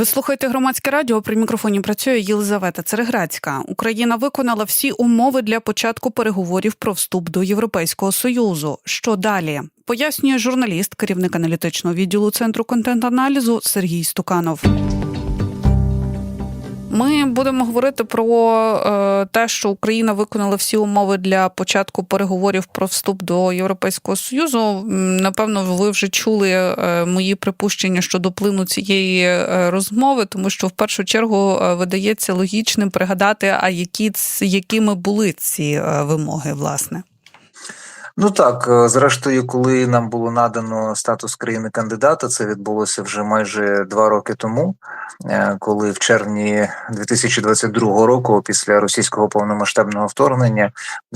Ви слухаєте громадське радіо. При мікрофоні працює Єлизавета Цереграцька. Україна виконала всі умови для початку переговорів про вступ до Європейського союзу. Що далі? Пояснює журналіст, керівник аналітичного відділу центру контент-аналізу Сергій Стуканов. Ми будемо говорити про е, те, що Україна виконала всі умови для початку переговорів про вступ до Європейського союзу. Напевно, ви вже чули е, мої припущення щодо плину цієї е, розмови, тому що в першу чергу видається логічним пригадати, а які якими були ці вимоги, власне. Ну так, е, зрештою, коли нам було надано статус країни кандидата, це відбулося вже майже два роки тому, е, коли в червні 2022 року, після російського повномасштабного вторгнення,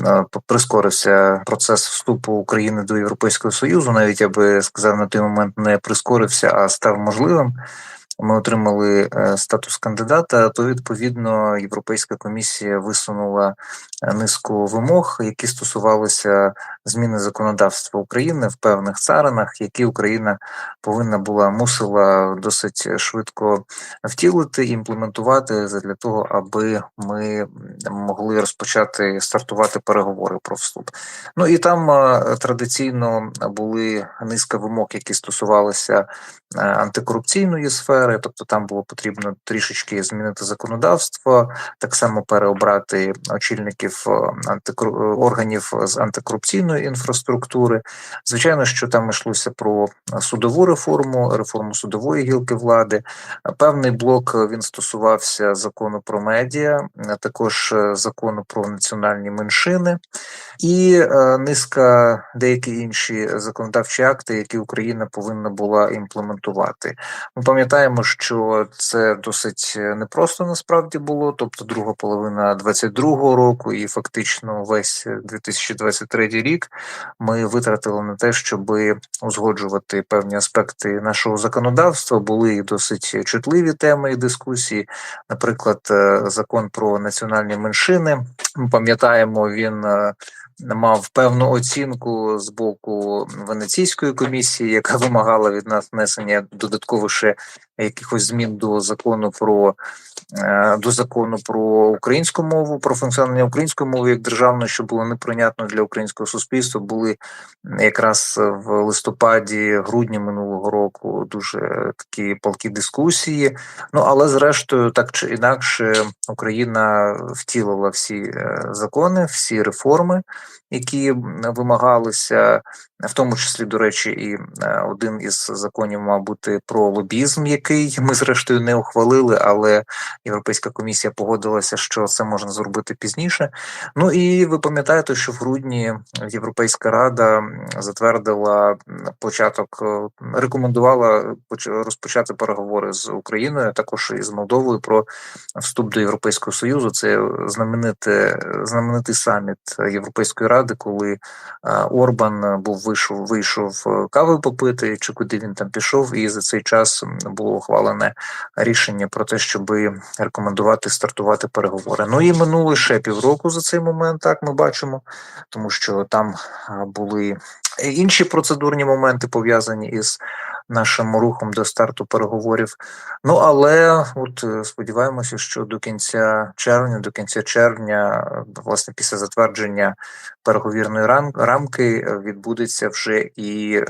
е, прискорився процес вступу України до Європейського Союзу. Навіть я би сказав, на той момент не прискорився, а став можливим. Ми отримали статус кандидата. То відповідно Європейська комісія висунула низку вимог, які стосувалися зміни законодавства України в певних царинах, які Україна повинна була мусила досить швидко втілити, імплементувати для того, аби ми могли розпочати стартувати переговори про вступ. Ну і там е, традиційно були низка вимог, які стосувалися е, антикорупційної сфери, тобто там було потрібно трішечки змінити законодавство, так само переобрати очільників е, антикор... е, органів з антикорупційної інфраструктури. Звичайно, що там йшлося про судову реформу, реформу судової гілки влади. Е, Певний блок е, він стосувався закону про медіа, а також е, закону про національні меншини і е, низка деякі інші законодавчі акти, які Україна повинна була імплементувати. Ми пам'ятаємо, що це досить непросто насправді було. Тобто, друга половина 22-го року, і фактично весь 2023 рік ми витратили на те, щоб узгоджувати певні аспекти нашого законодавства. Були досить чутливі теми і дискусії. Наприклад, е, закон про національні меншини. Ми пам'ятаємо, він. Мав певну оцінку з боку Венеційської комісії, яка вимагала від нас внесення додатково ще якихось змін до закону про е, до закону про українську мову, про функціонування української мови як державної, що було неприйнятно для українського суспільства. Були якраз в листопаді, грудні минулого року дуже такі палкі дискусії. Ну але зрештою, так чи інакше, Україна втілила всі е, закони, всі реформи, які вимагалися, в тому числі, до речі, і е, один із законів мав бути про лобізм, який ми зрештою не ухвалили, але Європейська комісія погодилася, що це можна зробити пізніше. Ну і ви пам'ятаєте, що в грудні Європейська рада затвердила початок, е, рекомендувала поч- розпочати переговори з Україною, також і з Молдовою про вступ до Європейського Союзу. Це знамените знаменитий саміт Європейської ради, коли е, Орбан був вийшов, вийшов е, кави попити, чи куди він там пішов, і за цей час було ухвалене рішення про те, щоб рекомендувати стартувати переговори. Ну і минуло ще півроку за цей момент, так ми бачимо, тому що там е, були інші процедурні моменти пов'язані із нашим рухом до старту переговорів. Ну але от е, сподіваємося, що до кінця червня, до кінця червня, е, власне, після затвердження переговірної рам- рамки е, відбудеться вже і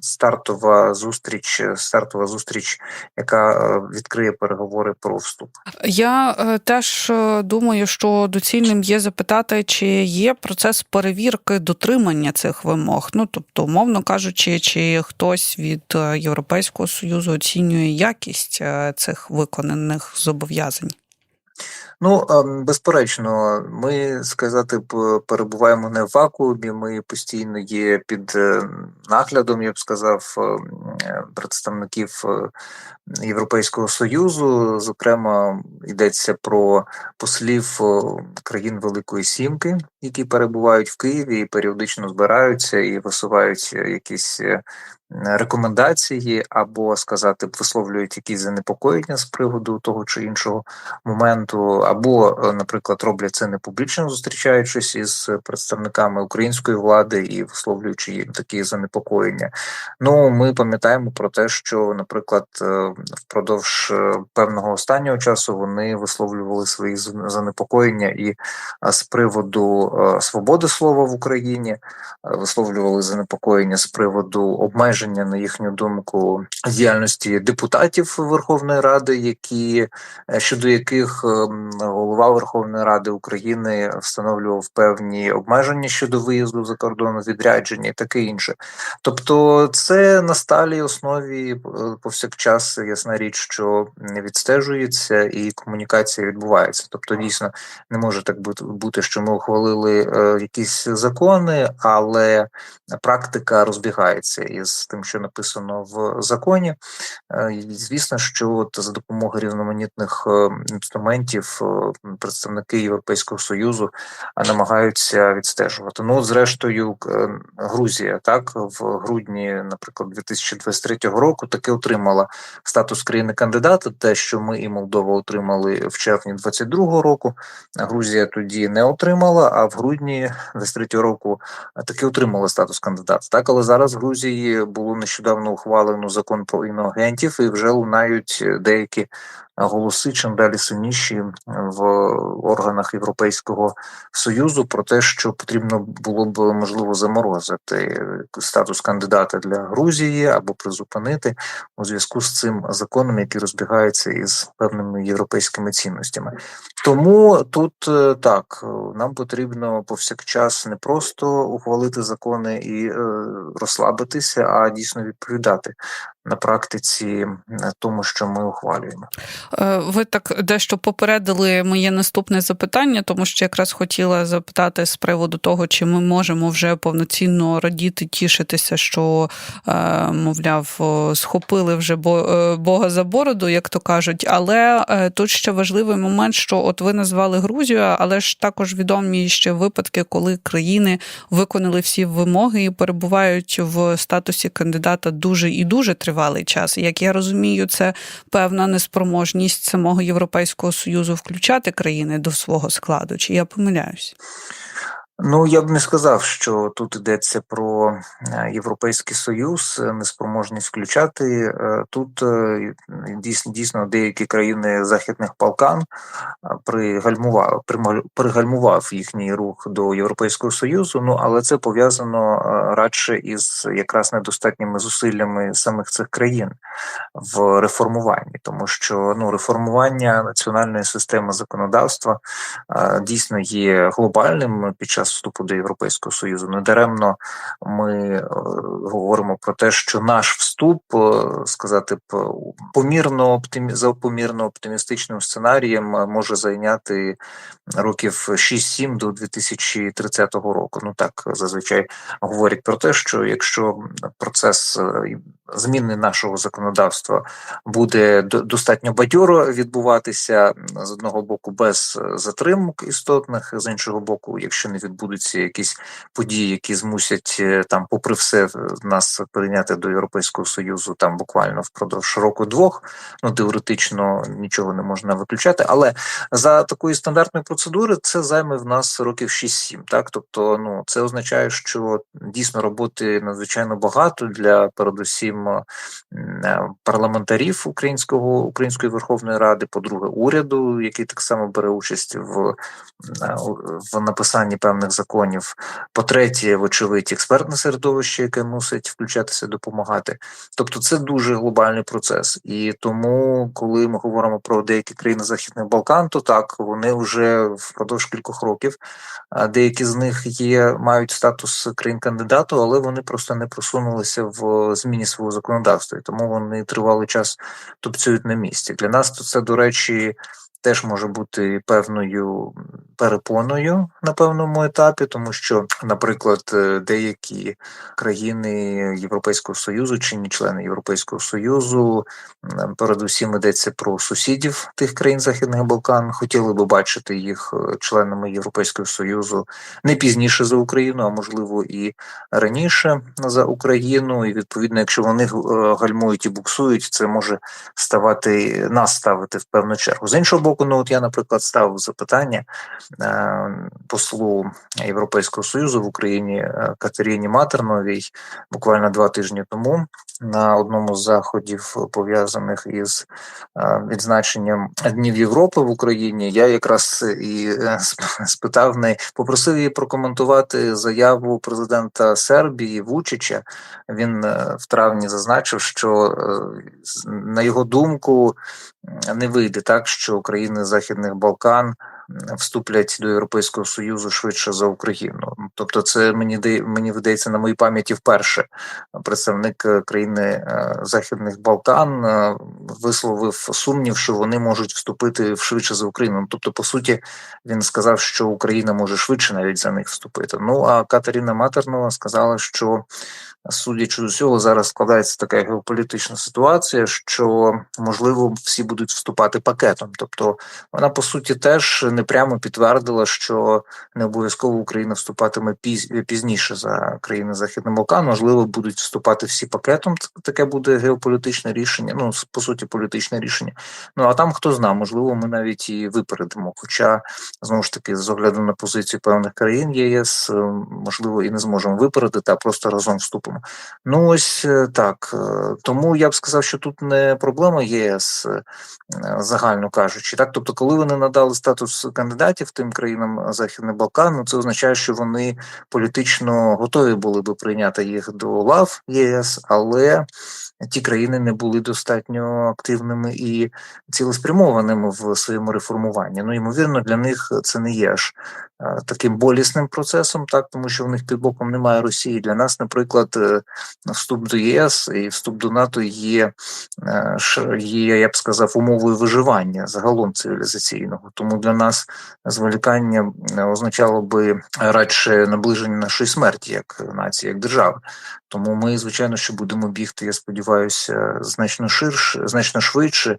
стартова зустріч, стартова зустріч, яка відкриє переговори про вступ. Я теж думаю, що доцільним є запитати, чи є процес перевірки дотримання цих вимог. Ну тобто, умовно кажучи, чи хтось від Європейського союзу оцінює якість е, цих виконаних зобов'язань. Ну, ем, безперечно, ми сказати перебуваємо не в вакуумі. Ми постійно є під е, наглядом, я б сказав, ем, е, представників е, Європейського союзу. Зокрема, йдеться про послів країн Великої Сімки, які перебувають в Києві і періодично збираються і висувають якісь рекомендації або сказати, висловлюють якісь занепокоєння з приводу того чи іншого моменту, або, е, наприклад, роблять це не публічно, зустрічаючись із представниками української влади і висловлюючи їм такі занепокоєння. Ну, ми пам'ятаємо про те, що, наприклад, е, впродовж е, певного останнього часу вони висловлювали свої занепокоєння і з приводу свободи слова в Україні, висловлювали занепокоєння з приводу обмеження, на їхню думку, діяльності депутатів Верховної Ради, які щодо яких ем, голова Верховної Ради України встановлював певні обмеження щодо виїзду за кордон, відрядження і таке інше. Тобто, це на сталій основі е, повсякчас ясна річ, що не відстежується і комунікація відбувається. Тобто, дійсно не може так бути, що ми ухвалили е, якісь закони, але практика розбігається із тим, що написано в законі. Е, Звісно, що от за допомогою різноманітних інструментів представники Європейського союзу намагаються відстежувати. Ну, зрештою, е, Грузія так в грудні, наприклад, 2023 року таки отримала статус країни кандидата. Те, що ми і Молдова отримали в червні 2022 року. Грузія тоді не отримала, а в грудні 23 року таки отримала статус кандидата. Так, але зараз в Грузії було нещодавно ухвалено закон про іноагентів, і вже лунають е, деякі голоси, чим далі сильніші в органах Європейського союзу про те, що потрібно було б можливо заморозити статус кандидата для Грузії або призупинити у зв'язку з цим законом, який розбігається із певними європейськими цінностями. Тому тут е, так е, нам потрібно повсякчас не просто ухвалити закони і е, розслабитися, а дійсно відповідати на практиці тому, що ми ухвалюємо. Е, Ви так дещо попередили моє наступне запитання, тому що якраз хотіла запитати з приводу того, чи ми можемо вже повноцінно радіти, тішитися, що, е, мовляв, схопили вже е, Бога за бороду, як то кажуть. Але тут ще важливий момент, що от ви назвали Грузію, але ж також відомі ще випадки, коли країни виконали всі вимоги і перебувають в статусі кандидата дуже і дуже тривалий час. Як я розумію, це певна неспроможність самого Європейського союзу включати країни до свого складу. Чи я помиляюсь? Ну, я б не сказав, що тут йдеться про е, Європейський Союз, е, неспроможність включати. Е, Тут дійсно дійсно деякі країни Західних Балкан пригальмував, пригальмував їхній рух до Європейського Союзу. Ну але це пов'язано радше із якраз недостатніми зусиллями самих цих країн в реформуванні, тому що ну реформування національної системи законодавства дійсно є глобальним під час вступу до Європейського Союзу. Недаремно ми е, говоримо про те, що наш вступ, е, сказати помірно оптимі... за помірно оптимістичним сценарієм е, може зайняти років 6-7 до 2030 року. Ну так зазвичай говорять про те, що якщо процес зміни нашого законодавства буде до- достатньо бадьоро відбуватися з одного боку без е, затримок істотних, з іншого боку, якщо не відбудуться якісь події, які змусять е, там, попри все, е, нас прийняти до Європейського союзу там буквально впродовж року-двох. Ну теоретично нічого не можна виключати, але за такої стандартної процедури це займе в нас років 6-7. Так, тобто, ну це означає, що дійсно роботи надзвичайно багато для передусім м, е, парламентарів українського української Верховної Ради, по-друге, уряду, який так само бере участь в, е, в написанні певних законів. По-третє, вочевидь, експертне середовище, яке мусить включатися, допомагати. Тобто, це дуже глобальний процес. І тому, коли ми говоримо про деякі країни Західних Балкан, то так вони вже впродовж кількох років. а Деякі з них є мають статус країн кандидату, але вони просто не просунулися в зміні свого законодавства, і тому вони тривалий час тупцюють на місці. Для нас то це, до речі, теж може бути певною перепоною на певному етапі, тому що, наприклад, е, деякі країни Європейського союзу чи не члени Європейського союзу, передусім йдеться про сусідів тих країн Західних Балкан, хотіли би бачити їх е, членами Європейського союзу не пізніше за Україну, а можливо і раніше за Україну. І відповідно, якщо вони е, гальмують і буксують, це може ставати нас ставити в певну чергу. З іншого боку, ну от я, наприклад, ставив запитання е, послу Європейського союзу в Україні е, Катерині Матерновій буквально два тижні тому на одному з заходів, пов'язаних із е, відзначенням Днів Європи в Україні. Я якраз і спитав неї, попросив її прокоментувати заяву президента Сербії Вучича. Він в травні зазначив, що на його думку не вийде так, що країни Західних Балкан вступлять до Європейського Союзу швидше за Україну. Тобто, це мені мені видається на моїй пам'яті вперше представник е, країни е, Західних Балкан е, висловив сумнів, що вони можуть вступити швидше за Україну. Ну, Тобто, по суті, він сказав, що Україна може швидше навіть за них вступити. Ну а Катерина Матернова сказала, що судячи з усього, зараз складається така геополітична ситуація, що можливо всі будуть вступати пакетом. Тобто, вона по суті теж не прямо підтвердила, що не обов'язково Україна вступатиме піз, пізніше за країни Західного Балкану. Можливо, будуть вступати всі пакетом. Таке буде геополітичне рішення. Ну по суті, політичне рішення. Ну а там хто зна, можливо, ми навіть і випередимо. Хоча знову ж таки, з огляду на позицію певних країн ЄС, е, можливо, і не зможемо випередити, а просто разом вступимо. Ну ось е, так. Е, Тому я б сказав, що тут не проблема ЄС, загально кажучи. Так, тобто, коли вони надали статус кандидатів тим країнам Західного Балкану, це означає, що вони політично готові були би прийняти їх до лав ЄС, але ті країни не були достатньо активними і цілеспрямованими в своєму реформуванні. Ну, ймовірно, для них це не є е, таким болісним процесом, так тому що в них під боком немає Росії. Для нас, наприклад, е, вступ до єС і вступ до НАТО є, е, є, я б сказав, умовою виживання загалом цивілізаційного. Тому для нас зволікання е, означало би радше наближення нашої смерті як нації, як держави. Тому ми, звичайно, що будемо бігти, я сподіваюся, значно ширше, значно швидше,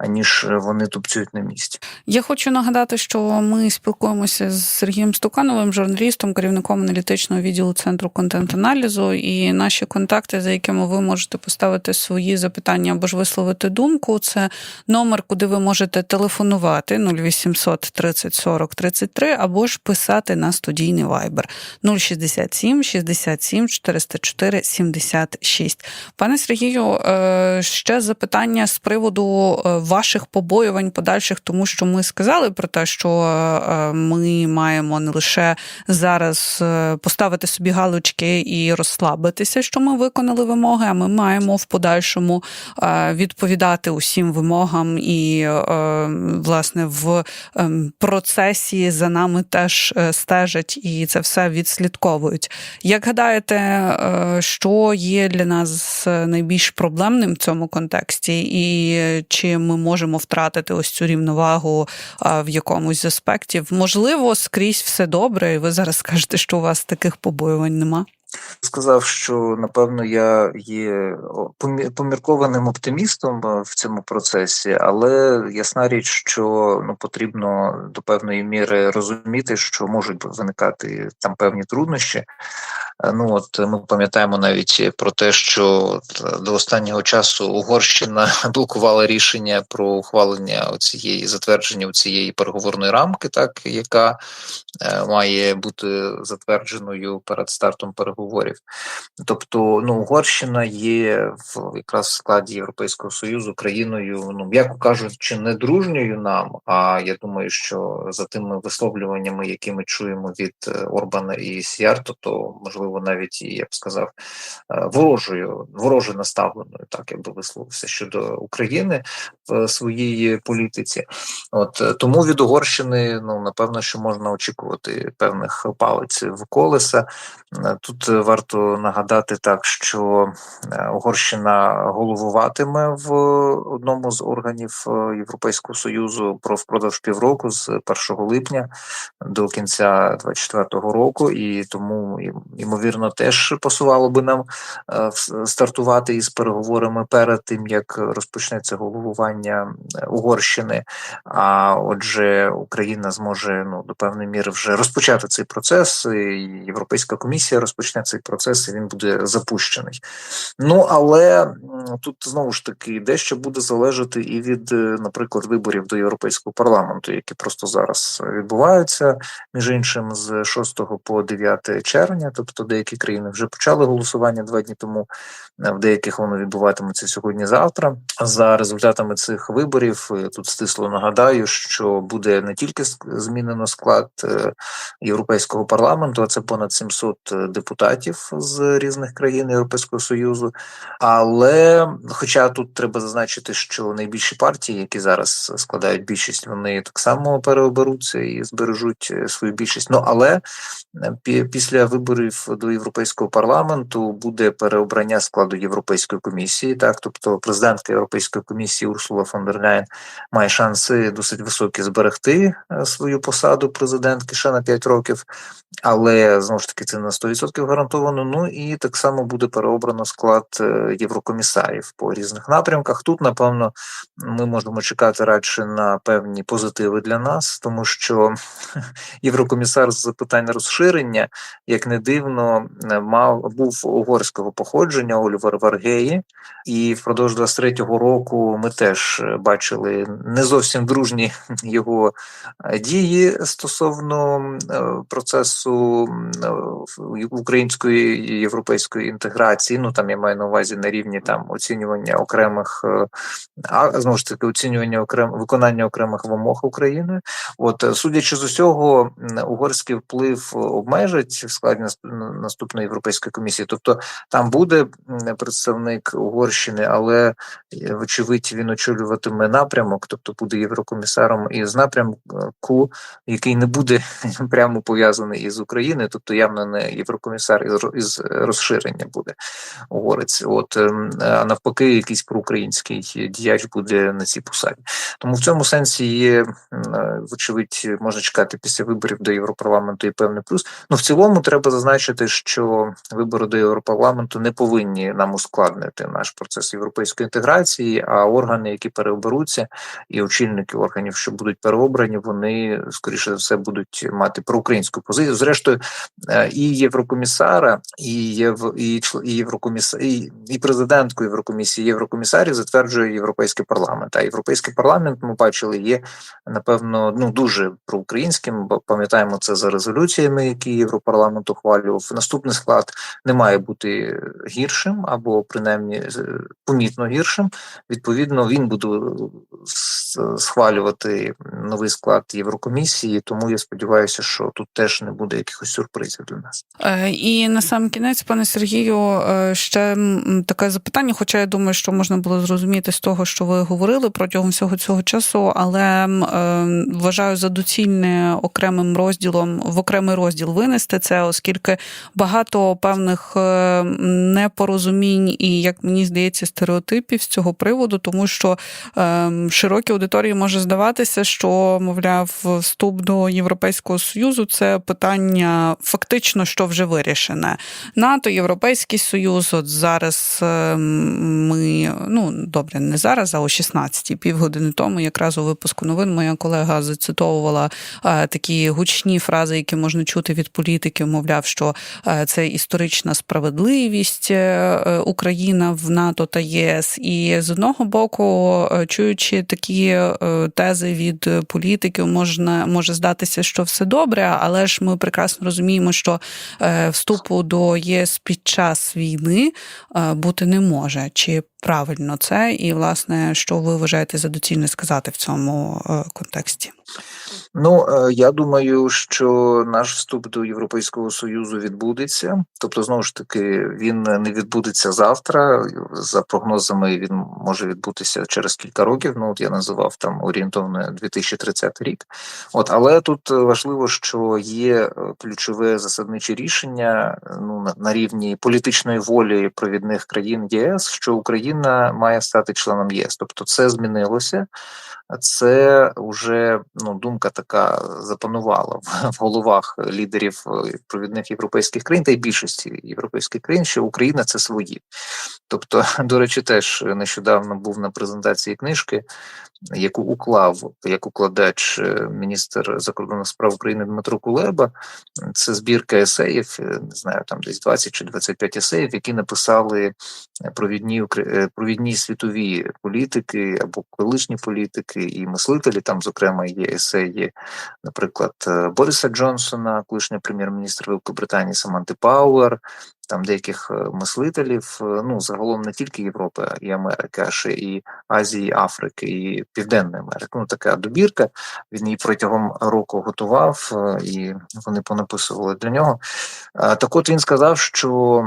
аніж вони тупцюють на місці. Я хочу нагадати, що ми спілкуємося з Сергієм Стукановим, журналістом, керівником аналітичного відділу центру контент-аналізу. І наші контакти, за якими ви можете поставити свої запитання або ж висловити думку, це номер, куди ви можете телефонувати 0800 30 40 33, або ж писати на студійний вайбер 067 67 404 76. Пане Сергію, е, ще запитання з приводу е, ваших побоювань подальших, тому що ми сказали про те, що е, ми маємо не лише зараз е, поставити собі галочки і розслабитися, що ми виконали вимоги, а ми маємо в подальшому е, відповідати усім вимогам і власне в ем, процесі за нами теж стежать і це все відслідковують. Як гадаєте, що є для нас найбільш проблемним в цьому контексті, і чи ми можемо втратити ось цю рівновагу в якомусь з аспектів? Можливо, скрізь все добре, і ви зараз скажете, що у вас таких побоювань нема. Сказав, що напевно я є поміркованим оптимістом в цьому процесі, але ясна річ, що ну потрібно до певної міри розуміти, що можуть виникати там певні труднощі. Е, Ну от ми пам'ятаємо навіть про те, що до останнього часу Угорщина блокувала рішення про ухвалення цієї затвердження цієї переговорної рамки, так яка е, має бути затвердженою перед стартом переговорів. Тобто, ну Угорщина є в якраз в складі Європейського союзу країною, ну м'яко кажучи, не дружньою нам. А я думаю, що за тими висловлюваннями, які ми чуємо від е, Орбана і Сіярто, то можливо можливо, навіть і я б сказав, е, ворожою, вороже наставленою, так я би висловився щодо України в своїй політиці. От е, тому від Угорщини, ну напевно, що можна очікувати певних палиць в колеса. Е, Тут варто нагадати так, що Угорщина головуватиме в одному з органів Європейського союзу про впродовж півроку з 1 липня до кінця 2024 року, і тому ім- ймовірно теж пасувало би нам е, стартувати із переговорами перед тим, як розпочнеться головування е, Угорщини. А отже, Україна зможе ну до певної міри вже розпочати цей процес. і Європейська комісія розпочне цей процес, і він буде запущений. Ну але тут знову ж таки дещо буде залежати і від, е, наприклад, виборів до Європейського парламенту, які просто зараз відбуваються, між іншим, з 6 по 9 червня. Тобто деякі країни вже почали голосування два дні тому. е, В деяких воно відбуватиметься сьогодні-завтра. За результатами цих виборів е, тут стисло нагадаю, що буде не тільки змінено склад е, Європейського парламенту, а це понад 700 депутатів з різних країн Європейського союзу. Але, хоча тут треба зазначити, що найбільші партії, які зараз складають більшість, вони так само переоберуться і збережуть свою більшість. Ну але після виборів до Європейського парламенту буде переобрання складу Європейської комісії. Так, тобто президентка Європейської комісії Урсула фон дер Ляєн має шанси досить високі зберегти е, свою посаду президентки ще на 5 років, але знову ж таки це на 100% гарантовано. Ну і так само буде переобрано склад е, єврокомісарів по різних напрямках. Тут, напевно, ми можемо чекати радше на певні позитиви для нас, тому що єврокомісар з питань розширення, як не дивно, е, мав був угорського походження Олівер Варгеї, і впродовж 23-го року ми теж е, бачили не зовсім дружні його е, дії стосовно процесу української європейської інтеграції. Ну там я маю на увазі на рівні там оцінювання окремих а знову ж таки оцінювання окрем виконання окремих вимог України. От судячи з усього, угорський вплив обмежить в складі наступної європейської комісії. Тобто там буде представник Угорщини, але е, вочевидь він очолюватиме напрямок, тобто буде єврокомісаром із напрямку, який не буде прямо пов'язаний із Україною, тобто явно не єврокомісар із, розширення буде угорець. От ем, а навпаки, якийсь проукраїнський діяч буде на цій посаді. Тому в цьому сенсі є, е, вочевидь, можна чекати після виборів до Європарламенту і певний плюс. Ну в цілому треба зазначити, що вибори до Європарламенту не повинні нам ускладнити наш процес європейської інтеграції, а органи, які переоберуться, і очільники органів, що будуть переобрані, вони скоріше за все будуть мати проукраїнську позицію. Зрештою, е, і єврокомісара, і єв і, чл- і єврокомісар, і, і президентку Єврокомісії, єврокомісарів затверджує європейський парламент. А європейський парламент ми бачили є напевно ну дуже проукраїнським. Бо пам'ятаємо це за резолюціями, які Європарламент ухвалював. Наступний склад не має бути гіршим або принаймні з- помітно гіршим. Відповідно, він буде с- схвалювати новий склад Єврокомісії. Тому я сподіваюся, що тут теж не буде якихось сюрпризів для нас. Е, І на сам кінець, пане Сергію, е, ще таке запитання, хоча я думаю, що можна було зрозуміти з того, що ви говорили протягом всього цього часу, але е, вважаю за доцільне окремим розділом в окремий розділ винести це, оскільки багато певних непорозумінь і, як мені здається, стереотипів з цього приводу, тому що е, широкій аудиторії може здаватися, що мовляв, вступ до Європейського союзу це питання фактично, що вже вирішене. НАТО, Європейський Союз. От зараз е, ми ну добре, не зараз, а о 16-й, півгодини тому, якраз у випуску новин, моя колега зацитовувала е, такі гучні фрази, які можна чути від політиків, мовляв, що е, це історична справедливість Україна в НАТО та ЄС. І з одного боку, чуючи такі е, тези від політиків, можна може здатися, що все добре, але ж ми прекрасно розуміємо, що е, вступу до ЄС під час війни е, бути не може. Чи правильно це? І власне, що ви вважаєте за доцільне сказати в цьому контексті? Ну, е, я думаю, що наш вступ до Європейського Союзу відбудеться. Тобто, знову ж таки, він не відбудеться завтра. За прогнозами, він може відбутися через кілька років. Ну, от я називав там орієнтовно 2030 рік. От, але тут важливо, що є е, ключове засадниче рішення ну, на, на рівні політичної волі провідних країн ЄС, що Україна має стати членом ЄС. Тобто, це змінилося. Це вже ну думка така запанувала в, головах лідерів е, провідних європейських країн та й більшості європейських країн, що Україна це свої. Тобто, до речі, теж нещодавно був на презентації книжки, яку уклав як укладач е, міністр закордонних справ України Дмитро Кулеба. Це збірка есеїв, е, не знаю, там десь 20 чи 25 есеїв, які написали провідні провідні світові політики або колишні політики і мислителі. Там, зокрема, є есеї, наприклад, е, Бориса Джонсона, колишнього прем'єр-міністра Великобританії Саманти Пауер. Там деяких е, мислителів, е, ну загалом не тільки Європи і Америки, а ще і Азії, Африки і Південної Америки. Ну така добірка. Він її протягом року готував, е, і вони понаписували для нього. Так от він сказав, що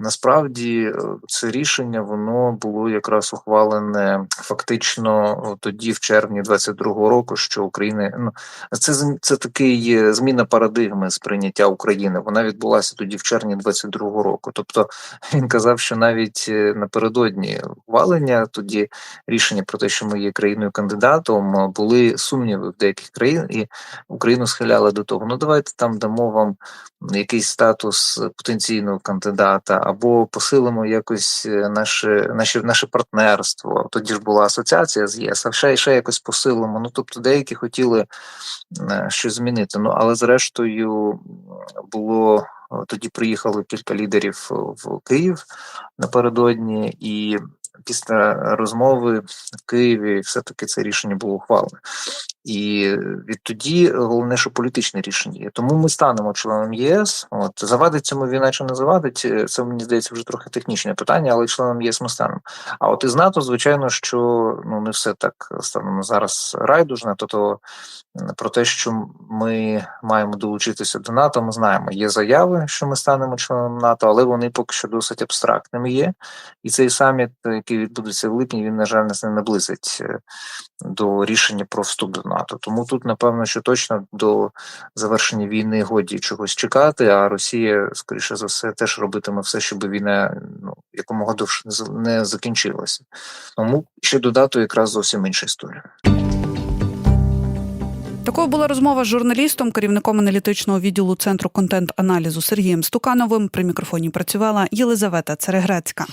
насправді це рішення воно було якраз ухвалене фактично тоді, в червні 22-го року, що Україна ну це це такий зміна парадигми сприйняття України. Вона відбулася тоді в червні 22-го року. Тобто він казав, що навіть е, напередодні ухвалення тоді рішення про те, що ми є країною кандидатом, е, були сумніви в деяких країн, і Україну схиляли до того. Ну давайте там дамо вам якийсь статус потенційного кандидата, або посилимо якось е, наше, наше, наше партнерство. Тоді ж була асоціація з ЄС, а ще, ще якось посилимо. Ну тобто деякі хотіли щось змінити. Ну але зрештою було тоді приїхало кілька лідерів в Київ напередодні, і після розмови в Києві все-таки це рішення було ухвалене. І відтоді головне, що політичне рішення є. Тому ми станемо членом ЄС. От завадить цьому війна чи не завадить, е, це мені здається вже трохи технічне питання, але членом ЄС ми станемо. А от із НАТО, звичайно, що ну не все так станом на зараз райдужне. Тобто про те, що ми маємо долучитися до НАТО, ми знаємо. Є заяви, що ми станемо членом НАТО, але вони поки що досить абстрактними є. І цей саміт, який відбудеться в липні, він на жаль нас не наблизить е, до рішення про вступ. Тому тут, напевно, що точно до завершення війни годі чогось чекати. А Росія, скоріше за все, теж робитиме все, щоб війна ну якомога довше не закінчилася. Тому ще додати якраз зовсім інша історія. Такою була розмова з журналістом, керівником аналітичного відділу центру контент-аналізу Сергієм Стукановим. При мікрофоні працювала Єлизавета Церегрецька.